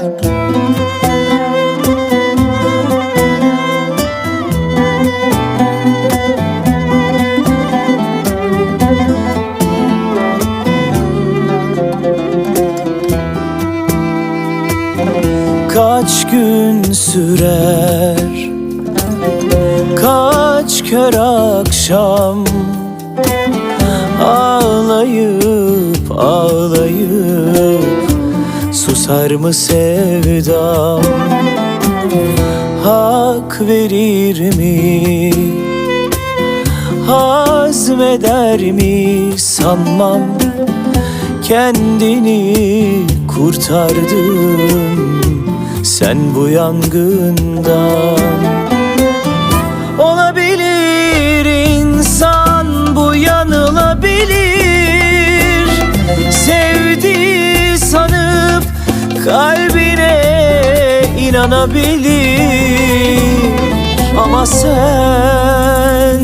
Kaç gün sürer? Kaç kör akşam Susar mı sevdam Hak verir mi? Hazmeder mi? Sanmam. Kendini kurtardın Sen bu yangından inanabilir. Ama sen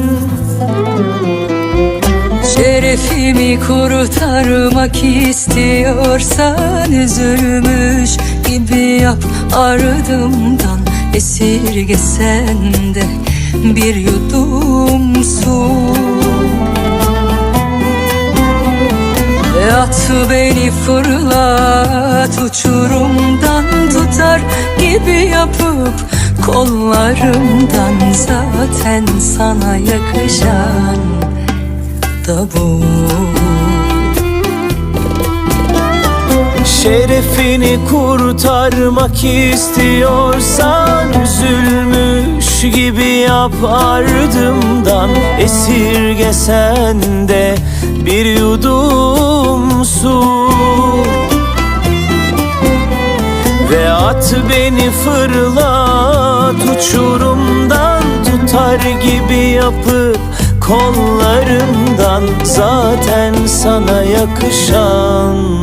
Şerefimi kurtarmak istiyorsan Üzülmüş gibi yap. Ardımdan Esirgesen de bir yudum su. At beni fırlat uçurumdan tutar gibi yapıp kollarımdan zaten sana yakışan da bu. Şerefini kurtarmak istiyorsan Üzülmüş gibi yap ardımdan. Esirgesen de bir yudum Ve at beni fırlat uçurumdan Tutar gibi yapıp kollarımdan. Zaten sana yakışan